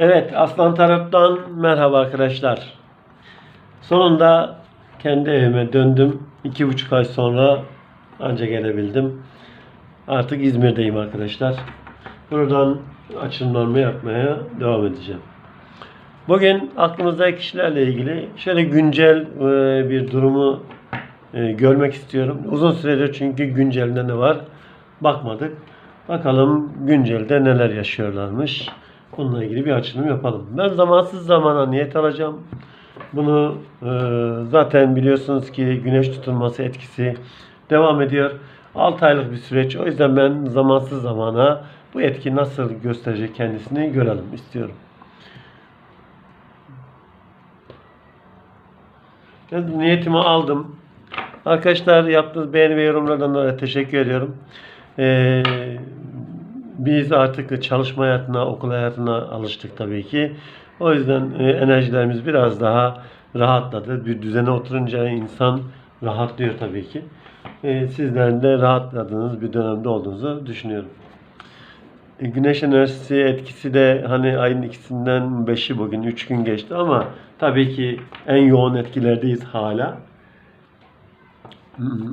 Evet, Aslan Taraf'tan merhaba arkadaşlar. Sonunda kendi evime döndüm. İki buçuk ay sonra anca gelebildim. Artık İzmir'deyim arkadaşlar. Buradan açılımlarımı yapmaya devam edeceğim. Bugün aklımızdaki kişilerle ilgili şöyle güncel e, bir durumu e, görmek istiyorum. Uzun süredir çünkü güncelde ne var bakmadık. Bakalım güncelde neler yaşıyorlarmış. Bununla ilgili bir açılım yapalım. Ben zamansız zamana niyet alacağım. Bunu e, zaten biliyorsunuz ki güneş tutulması etkisi devam ediyor. 6 aylık bir süreç. O yüzden ben zamansız zamana bu etki nasıl gösterecek kendisini görelim istiyorum. Ben niyetimi aldım. Arkadaşlar yaptığınız beğeni ve yorumlardan dolayı teşekkür ediyorum. Ee, biz artık çalışma hayatına, okul hayatına alıştık tabii ki. O yüzden e, enerjilerimiz biraz daha rahatladı. Bir düzene oturunca insan rahatlıyor tabii ki. Ee, sizlerin de rahatladığınız bir dönemde olduğunuzu düşünüyorum. E, Güneş enerjisi etkisi de hani ayın ikisinden beşi bugün üç gün geçti ama tabii ki en yoğun etkilerdeyiz hala.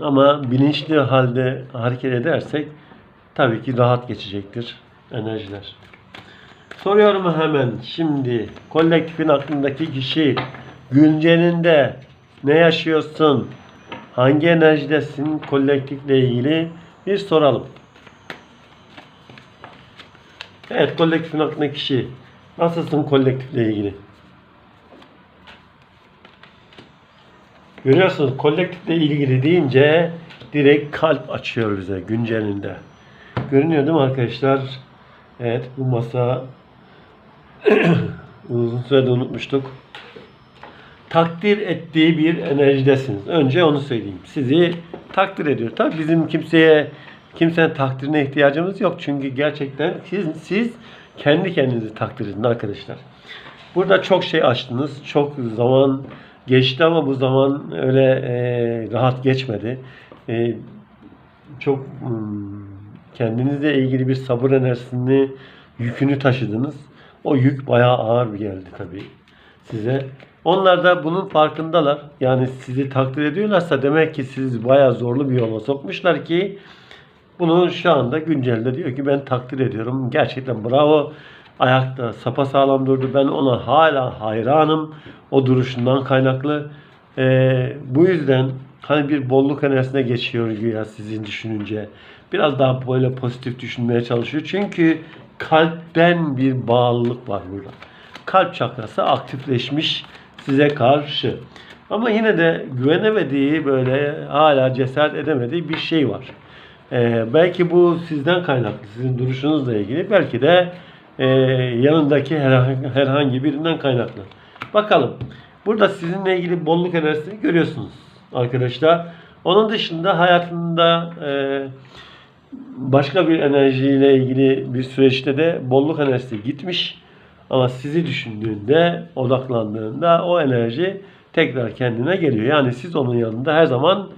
Ama bilinçli halde hareket edersek tabii ki rahat geçecektir enerjiler. Soruyorum hemen şimdi kolektifin aklındaki kişi güncelinde ne yaşıyorsun? Hangi enerjidesin kolektifle ilgili bir soralım. Evet kolektifin aklındaki kişi nasılsın kolektifle ilgili? Görüyorsunuz kolektifle ilgili deyince direkt kalp açıyor bize güncelinde. Görünüyor değil mi arkadaşlar? Evet bu masa uzun süredir unutmuştuk. Takdir ettiği bir enerjidesiniz. Önce onu söyleyeyim. Sizi takdir ediyor. Tabii bizim kimseye kimsenin takdirine ihtiyacımız yok. Çünkü gerçekten siz, siz kendi kendinizi takdir edin arkadaşlar. Burada çok şey açtınız. Çok zaman geçti ama bu zaman öyle e, rahat geçmedi. E, çok hmm, kendinizle ilgili bir sabır enerjisini yükünü taşıdınız. O yük bayağı ağır bir geldi tabii size. Onlar da bunun farkındalar. Yani sizi takdir ediyorlarsa demek ki sizi bayağı zorlu bir yola sokmuşlar ki bunu şu anda güncelde diyor ki ben takdir ediyorum. Gerçekten bravo. Ayakta sapasağlam durdu. Ben ona hala hayranım. O duruşundan kaynaklı. Ee, bu yüzden hani bir bolluk enerjisine geçiyor güya sizin düşününce. Biraz daha böyle pozitif düşünmeye çalışıyor. Çünkü kalpten bir bağlılık var burada. Kalp çakrası aktifleşmiş size karşı. Ama yine de güvenemediği böyle hala cesaret edemediği bir şey var. Ee, belki bu sizden kaynaklı, sizin duruşunuzla ilgili. Belki de e, yanındaki herhangi, herhangi birinden kaynaklı. Bakalım. Burada sizinle ilgili bolluk enerjisini görüyorsunuz arkadaşlar. Onun dışında hayatında e, başka bir enerjiyle ilgili bir süreçte de bolluk enerjisi gitmiş. Ama sizi düşündüğünde, odaklandığında o enerji tekrar kendine geliyor. Yani siz onun yanında her zaman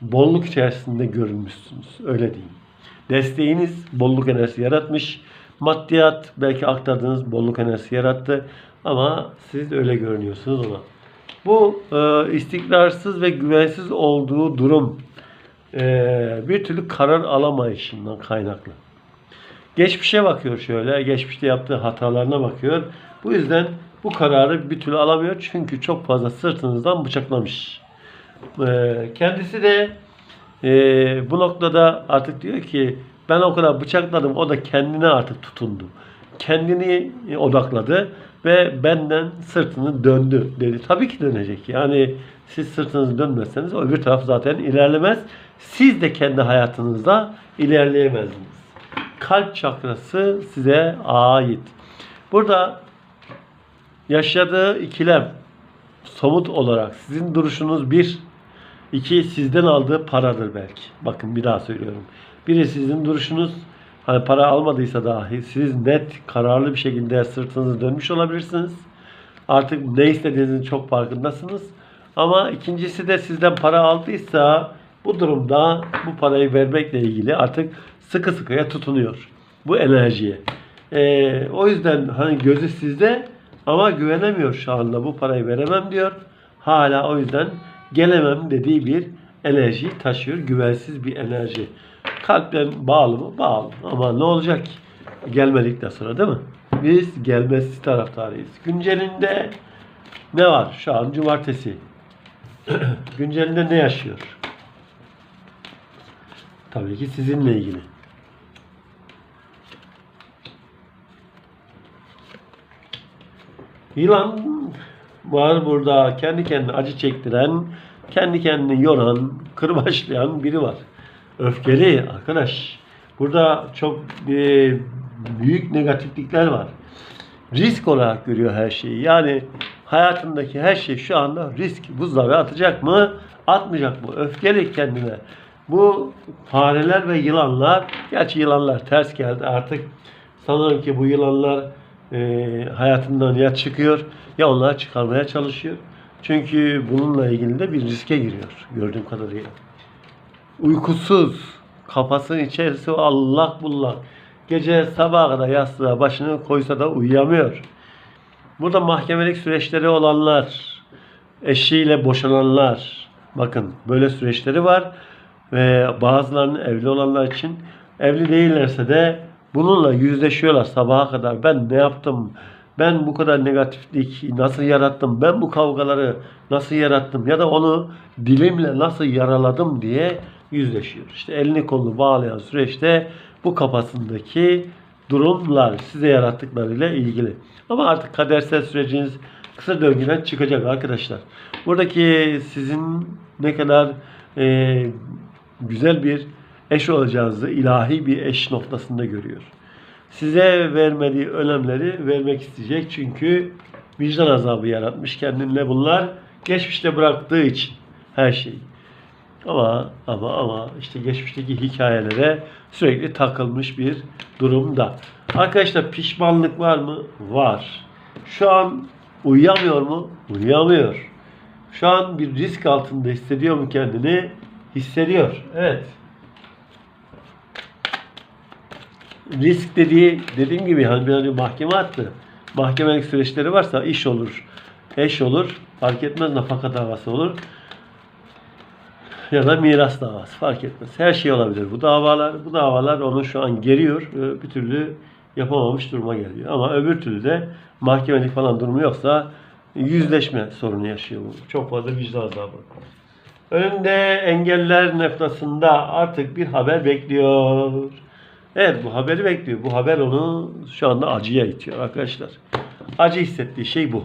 bolluk içerisinde görünmüşsünüz. Öyle diyeyim. Desteğiniz bolluk enerjisi yaratmış. Maddiyat belki aktardığınız bolluk enerjisi yarattı. Ama siz öyle görünüyorsunuz ona. Bu e, istikrarsız ve güvensiz olduğu durum e, bir türlü karar alamayışından kaynaklı. Geçmişe bakıyor şöyle. Geçmişte yaptığı hatalarına bakıyor. Bu yüzden bu kararı bir türlü alamıyor. Çünkü çok fazla sırtınızdan bıçaklamış. Ee, kendisi de e, bu noktada artık diyor ki ben o kadar bıçakladım. O da kendine artık tutundu. Kendini odakladı ve benden sırtını döndü dedi. Tabii ki dönecek. Yani siz sırtınızı dönmezseniz öbür taraf zaten ilerlemez. Siz de kendi hayatınızda ilerleyemezdiniz kalp çakrası size ait. Burada yaşadığı ikilem somut olarak sizin duruşunuz bir, iki sizden aldığı paradır belki. Bakın bir daha söylüyorum. Biri sizin duruşunuz hani para almadıysa dahi siz net kararlı bir şekilde sırtınızı dönmüş olabilirsiniz. Artık ne istediğinizin çok farkındasınız. Ama ikincisi de sizden para aldıysa bu durumda bu parayı vermekle ilgili artık sıkı sıkıya tutunuyor. Bu enerjiye. Ee, o yüzden hani gözü sizde ama güvenemiyor şu anda bu parayı veremem diyor. Hala o yüzden gelemem dediği bir enerji taşıyor. Güvensiz bir enerji. Kalpten bağlı mı? Bağlı. Ama ne olacak ki? Gelmedikten sonra değil mi? Biz gelmesi taraftarıyız. Güncelinde ne var? Şu an cumartesi. Güncelinde ne yaşıyor? Tabii ki sizinle ilgili. Yılan var burada kendi kendine acı çektiren, kendi kendini yoran, kırbaçlayan biri var. Öfkeli arkadaş. Burada çok e, büyük negatiflikler var. Risk olarak görüyor her şeyi. Yani hayatındaki her şey şu anda risk. Buzları atacak mı? Atmayacak mı? Öfkeli kendine. Bu fareler ve yılanlar, gerçi yılanlar ters geldi artık. Sanırım ki bu yılanlar e, hayatından ya çıkıyor ya onları çıkarmaya çalışıyor. Çünkü bununla ilgili de bir riske giriyor gördüğüm kadarıyla. Uykusuz, kafasının içerisi allak bullak. Gece sabaha kadar yastığa başını koysa da uyuyamıyor. Burada mahkemelik süreçleri olanlar, eşiyle boşananlar, bakın böyle süreçleri var ve bazılarının evli olanlar için evli değillerse de bununla yüzleşiyorlar sabaha kadar. Ben ne yaptım? Ben bu kadar negatiflik nasıl yarattım? Ben bu kavgaları nasıl yarattım? Ya da onu dilimle nasıl yaraladım diye yüzleşiyor. İşte elini kolunu bağlayan süreçte bu kafasındaki durumlar size yarattıklarıyla ilgili. Ama artık kadersel süreciniz kısa döngüden çıkacak arkadaşlar. Buradaki sizin ne kadar e, güzel bir eş olacağınızı ilahi bir eş noktasında görüyor. Size vermediği önemleri vermek isteyecek çünkü vicdan azabı yaratmış kendinle bunlar geçmişte bıraktığı için her şeyi. Ama ama ama işte geçmişteki hikayelere sürekli takılmış bir durumda. Arkadaşlar pişmanlık var mı? Var. Şu an uyuyamıyor mu? Uyuyamıyor. Şu an bir risk altında hissediyor mu kendini? Hissediyor. Evet. Risk dediği dediğim gibi hani bir önce mahkeme attı. Mahkemelik süreçleri varsa iş olur, eş olur, fark etmez nafaka davası olur ya da miras davası fark etmez. Her şey olabilir bu davalar. Bu davalar onu şu an geriyor. Bir türlü yapamamış duruma geliyor. Ama öbür türlü de mahkemelik falan durumu yoksa yüzleşme sorunu yaşıyor bu. Çok fazla vicdan azabı. Önünde engeller noktasında artık bir haber bekliyor. Evet bu haberi bekliyor. Bu haber onu şu anda acıya itiyor arkadaşlar. Acı hissettiği şey bu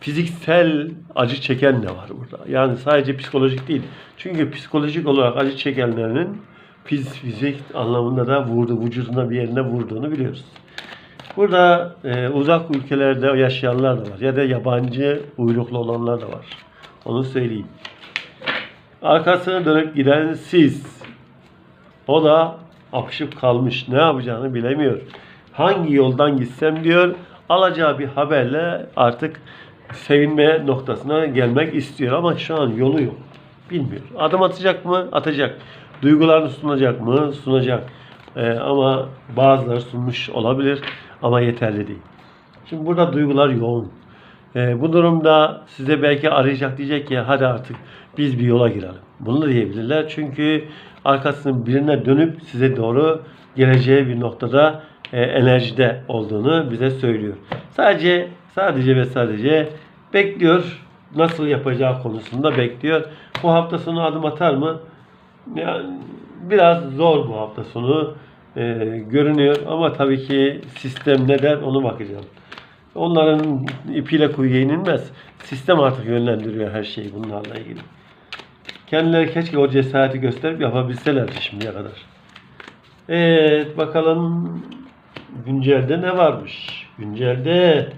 fiziksel acı çeken de var burada. Yani sadece psikolojik değil. Çünkü psikolojik olarak acı çekenlerin fiz, fizik anlamında da vurdu, vücuduna bir yerine vurduğunu biliyoruz. Burada e, uzak ülkelerde yaşayanlar da var. Ya da yabancı uyruklu olanlar da var. Onu söyleyeyim. Arkasına dönüp giden siz. O da apışıp kalmış. Ne yapacağını bilemiyor. Hangi yoldan gitsem diyor. Alacağı bir haberle artık sevinme noktasına gelmek istiyor ama şu an yolu yok. Bilmiyor. Adım atacak mı? Atacak. Duygularını sunacak mı? Sunacak. Ee, ama bazıları sunmuş olabilir ama yeterli değil. Şimdi burada duygular yoğun. Ee, bu durumda size belki arayacak diyecek ki hadi artık biz bir yola girelim. Bunu da diyebilirler. Çünkü arkasının birine dönüp size doğru geleceği bir noktada e, enerjide olduğunu bize söylüyor. Sadece sadece ve sadece bekliyor. Nasıl yapacağı konusunda bekliyor. Bu hafta sonu adım atar mı? Yani biraz zor bu hafta sonu e, görünüyor ama tabii ki sistem ne der onu bakacağım. Onların ipiyle kuyuya inilmez. Sistem artık yönlendiriyor her şeyi bunlarla ilgili. Kendileri keşke o cesareti gösterip yapabilselerdi şimdiye kadar. Evet bakalım güncelde ne varmış? Güncelde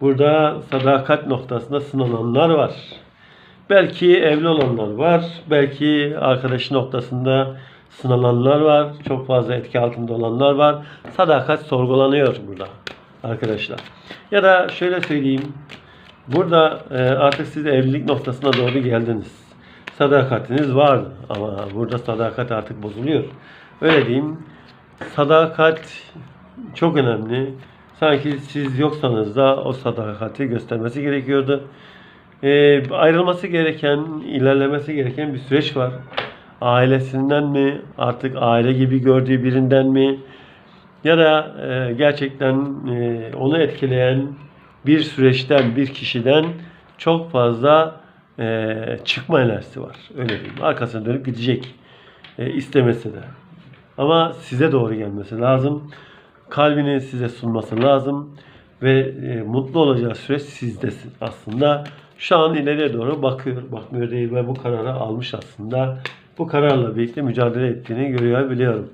burada sadakat noktasında sınananlar var. Belki evli olanlar var. Belki arkadaş noktasında sınananlar var. Çok fazla etki altında olanlar var. Sadakat sorgulanıyor burada arkadaşlar. Ya da şöyle söyleyeyim. Burada e, artık siz evlilik noktasına doğru geldiniz. Sadakatiniz vardı ama burada sadakat artık bozuluyor. Öyle diyeyim. Sadakat çok önemli. Sanki siz yoksanız da o sadakati göstermesi gerekiyordu. Ee, ayrılması gereken, ilerlemesi gereken bir süreç var. Ailesinden mi, artık aile gibi gördüğü birinden mi, ya da e, gerçekten e, onu etkileyen bir süreçten, bir kişiden çok fazla e, çıkma enerjisi var. Öyle diyeyim. Arkasına dönüp gidecek e, istemesi de. Ama size doğru gelmesi lazım. Kalbini size sunması lazım. Ve e, mutlu olacağı süreç sizdesin aslında. Şu an ileriye doğru bakıyor. Bakmıyor değil ve bu kararı almış aslında. Bu kararla birlikte mücadele ettiğini görüyor biliyorum.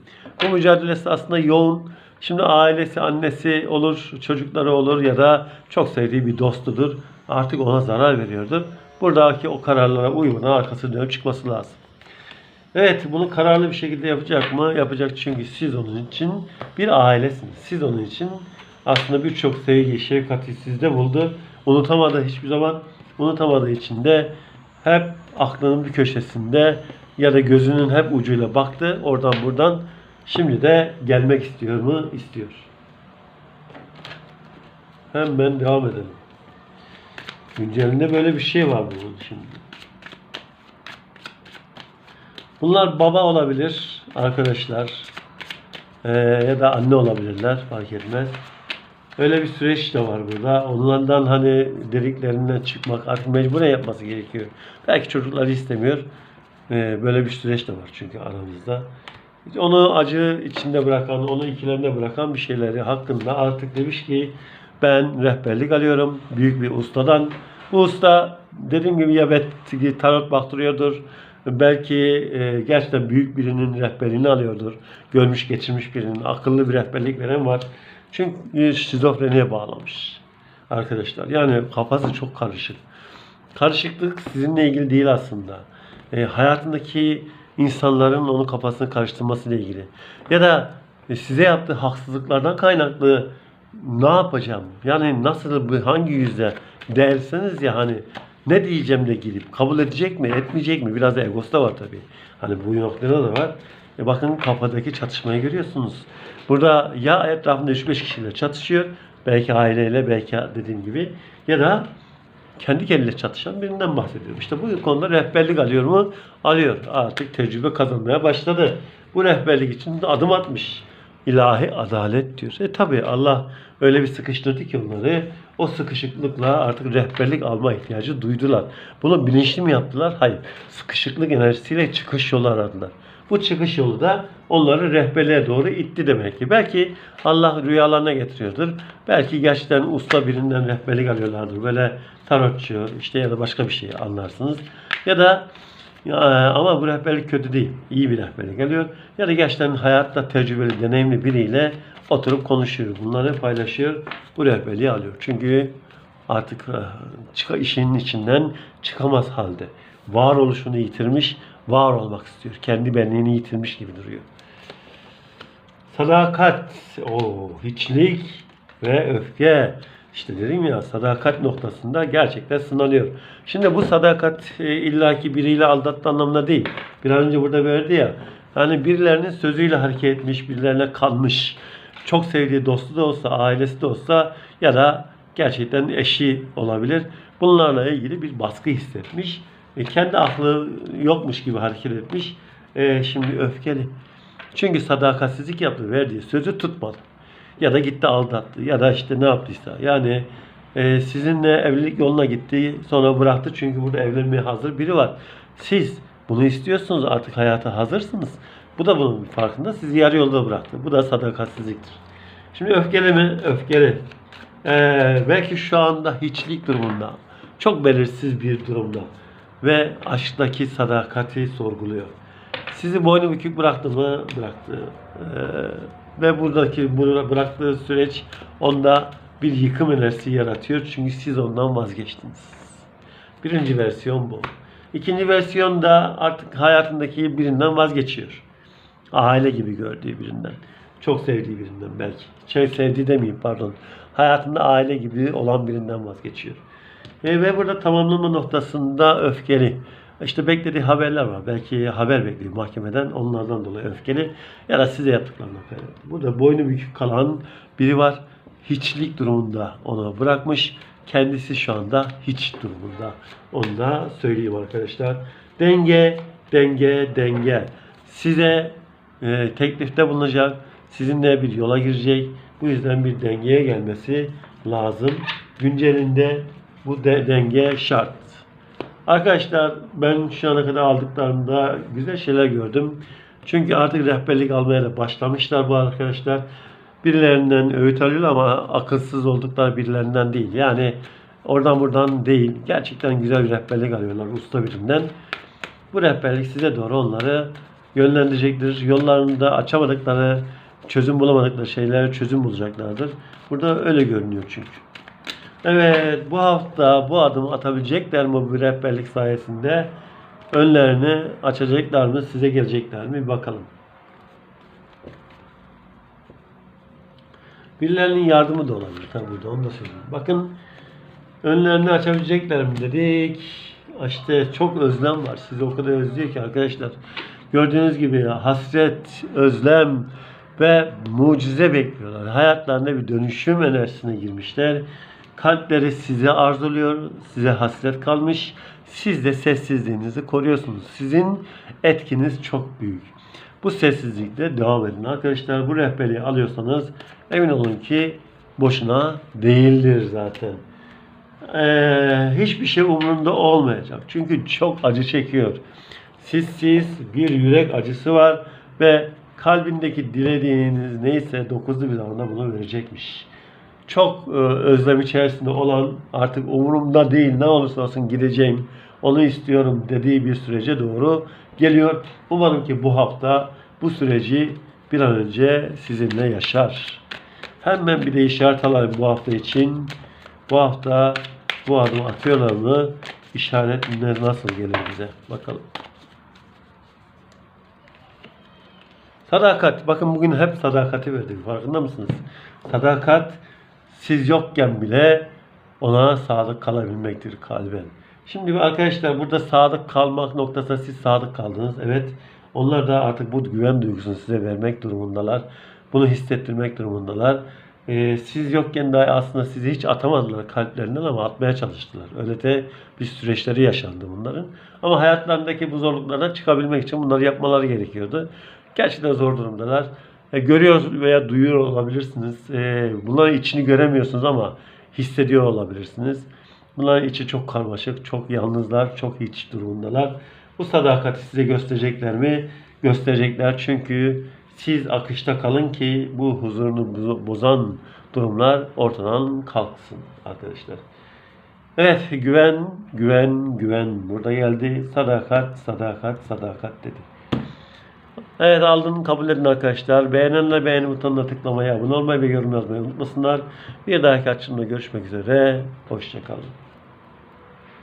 Bu mücadelesi aslında yoğun. Şimdi ailesi, annesi olur, çocukları olur ya da çok sevdiği bir dostudur. Artık ona zarar veriyordur. Buradaki o kararlara uymadan arkasını dönüp çıkması lazım. Evet, bunu kararlı bir şekilde yapacak mı? Yapacak çünkü siz onun için bir ailesiniz. Siz onun için aslında birçok sevgi, şefkati sizde buldu. Unutamadı hiçbir zaman. Unutamadığı için de hep aklının bir köşesinde ya da gözünün hep ucuyla baktı. Oradan buradan. Şimdi de gelmek istiyor mu? İstiyor. Hemen devam edelim. Güncelinde böyle bir şey var bunun şimdi. Bunlar baba olabilir arkadaşlar. Ee, ya da anne olabilirler fark etmez. Öyle bir süreç de var burada. Onlardan hani dediklerinden çıkmak artık mecburen yapması gerekiyor. Belki çocukları istemiyor. Ee, böyle bir süreç de var çünkü aramızda. Onu acı içinde bırakan, onu ikilemde bırakan bir şeyleri hakkında artık demiş ki ben rehberlik alıyorum büyük bir ustadan. Bu usta dediğim gibi ya belki tarot baktırıyordur. Belki e, gerçekten büyük birinin rehberliğini alıyordur. Görmüş geçirmiş birinin akıllı bir rehberlik veren var. Çünkü şizofreniye bağlamış arkadaşlar. Yani kafası çok karışık. Karışıklık sizinle ilgili değil aslında. E, hayatındaki insanların onun kafasını karıştırmasıyla ilgili. Ya da e, size yaptığı haksızlıklardan kaynaklı ne yapacağım? Yani nasıl hangi yüzle derseniz ya hani ne diyeceğim de gidip kabul edecek mi etmeyecek mi? Biraz da egosu da var tabii. Hani bu noktada da var. E bakın kafadaki çatışmayı görüyorsunuz. Burada ya etrafında 3-5 kişiyle çatışıyor. Belki aileyle belki dediğim gibi. Ya da kendi kendine çatışan birinden bahsediyorum. İşte bu konuda rehberlik alıyor mu? Alıyor. Artık tecrübe kazanmaya başladı. Bu rehberlik için adım atmış. İlahi adalet diyor. E tabi Allah öyle bir sıkıştırdı ki onları. O sıkışıklıkla artık rehberlik alma ihtiyacı duydular. Bunu bilinçli mi yaptılar? Hayır. Sıkışıklık enerjisiyle çıkış yolu aradılar. Bu çıkış yolu da onları rehberliğe doğru itti demek ki. Belki Allah rüyalarına getiriyordur. Belki gerçekten usta birinden rehberlik alıyorlardır. Böyle tarotçu işte ya da başka bir şey anlarsınız. Ya da ya, ama bu rehberlik kötü değil. İyi bir rehberlik geliyor. Ya da gerçekten hayatta tecrübeli, deneyimli biriyle oturup konuşuyor. Bunları paylaşıyor. Bu rehberliği alıyor. Çünkü artık e, çıka işinin içinden çıkamaz halde. Varoluşunu yitirmiş, var olmak istiyor. Kendi benliğini yitirmiş gibi duruyor. Sadakat, o hiçlik ve öfke. İşte dedim ya sadakat noktasında gerçekten sınanıyor. Şimdi bu sadakat e, illaki biriyle aldattı anlamına değil. Bir an önce burada verdi ya. Yani birilerinin sözüyle hareket etmiş, birilerine kalmış. Çok sevdiği dostu da olsa, ailesi de olsa ya da gerçekten eşi olabilir. Bunlarla ilgili bir baskı hissetmiş. E, kendi aklı yokmuş gibi hareket etmiş. E, şimdi öfkeli. Çünkü sadakatsizlik yaptı, verdiği sözü tutmadı. Ya da gitti aldattı ya da işte ne yaptıysa. Yani e, sizinle evlilik yoluna gitti sonra bıraktı çünkü burada evlenmeye hazır biri var. Siz bunu istiyorsunuz artık hayata hazırsınız. Bu da bunun farkında sizi yarı yolda bıraktı. Bu da sadakatsizliktir. Şimdi öfkeli mi? Öfkeli. Ee, belki şu anda hiçlik durumunda. Çok belirsiz bir durumda. Ve aşktaki sadakati sorguluyor. Sizi boynu bükük bıraktı mı? Bıraktı. Ee, ve buradaki bıraktığı süreç onda bir yıkım enerjisi yaratıyor. Çünkü siz ondan vazgeçtiniz. Birinci versiyon bu. İkinci versiyon da artık hayatındaki birinden vazgeçiyor. Aile gibi gördüğü birinden. Çok sevdiği birinden belki. Şey sevdiği demeyeyim pardon. Hayatında aile gibi olan birinden vazgeçiyor. E, ve burada tamamlama noktasında öfkeli. İşte beklediği haberler var. Belki haber bekliyor mahkemeden. Onlardan dolayı öfkeli. Ya da size yaptıklarına kaynaklı. Burada boynu bükük kalan biri var. Hiçlik durumunda onu bırakmış. Kendisi şu anda hiç durumunda. Onu da söyleyeyim arkadaşlar. Denge, denge, denge. Size e, teklifte bulunacak. Sizinle bir yola girecek. Bu yüzden bir dengeye gelmesi lazım. Güncelinde bu de- denge şart. Arkadaşlar ben şu ana kadar aldıklarımda güzel şeyler gördüm. Çünkü artık rehberlik almaya da başlamışlar bu arkadaşlar. Birilerinden öğüt alıyorlar ama akılsız oldukları birilerinden değil. Yani oradan buradan değil. Gerçekten güzel bir rehberlik alıyorlar usta birinden. Bu rehberlik size doğru onları yönlendirecektir. Yollarında açamadıkları, çözüm bulamadıkları şeyler çözüm bulacaklardır. Burada öyle görünüyor çünkü. Evet, bu hafta bu adımı atabilecekler mi bu rehberlik sayesinde? Önlerini açacaklar mı, size gelecekler mi? Bir bakalım. Birilerinin yardımı da olabilir tabii burada, onu da söyleyeyim. Bakın, önlerini açabilecekler mi dedik. İşte çok özlem var. Sizi o kadar özlüyor ki arkadaşlar. Gördüğünüz gibi hasret, özlem ve mucize bekliyorlar. Hayatlarında bir dönüşüm enerjisine girmişler. Kalpleri size arzuluyor, size hasret kalmış. Siz de sessizliğinizi koruyorsunuz. Sizin etkiniz çok büyük. Bu sessizlikte devam edin. Arkadaşlar bu rehberliği alıyorsanız emin olun ki boşuna değildir zaten. Ee, hiçbir şey umurunda olmayacak. Çünkü çok acı çekiyor. Sizsiz bir yürek acısı var ve kalbindeki dilediğiniz neyse dokuzlu bir anda bunu verecekmiş. Çok e, özlem içerisinde olan artık umurumda değil ne olursa olsun gideceğim onu istiyorum dediği bir sürece doğru geliyor. Umarım ki bu hafta bu süreci bir an önce sizinle yaşar. Hemen bir de işaret alayım bu hafta için. Bu hafta bu adımı atıyorlar mı? İşaret nasıl gelir bize? Bakalım. Sadakat. Bakın bugün hep sadakati verdik. Farkında mısınız? Sadakat siz yokken bile ona sadık kalabilmektir kalben. Şimdi arkadaşlar burada sadık kalmak noktasında siz sadık kaldınız. Evet. Onlar da artık bu güven duygusunu size vermek durumundalar. Bunu hissettirmek durumundalar. Ee, siz yokken dahi aslında sizi hiç atamadılar kalplerinden ama atmaya çalıştılar. Öyle de bir süreçleri yaşandı bunların. Ama hayatlarındaki bu zorluklardan çıkabilmek için bunları yapmaları gerekiyordu. Gerçekten zor durumdalar. E, görüyor veya duyuyor olabilirsiniz. E, bunların içini göremiyorsunuz ama hissediyor olabilirsiniz. Bunların içi çok karmaşık, çok yalnızlar, çok hiç durumundalar. Bu sadakati size gösterecekler mi? Gösterecekler çünkü siz akışta kalın ki bu huzurunu bozan durumlar ortadan kalksın arkadaşlar. Evet güven, güven, güven burada geldi. Sadakat, sadakat, sadakat dedi. Evet aldın kabul edin arkadaşlar. Beğenenler beğeni butonuna tıklamayı, abone olmayı ve yorum yazmayı unutmasınlar. Bir dahaki açımda görüşmek üzere. Hoşçakalın.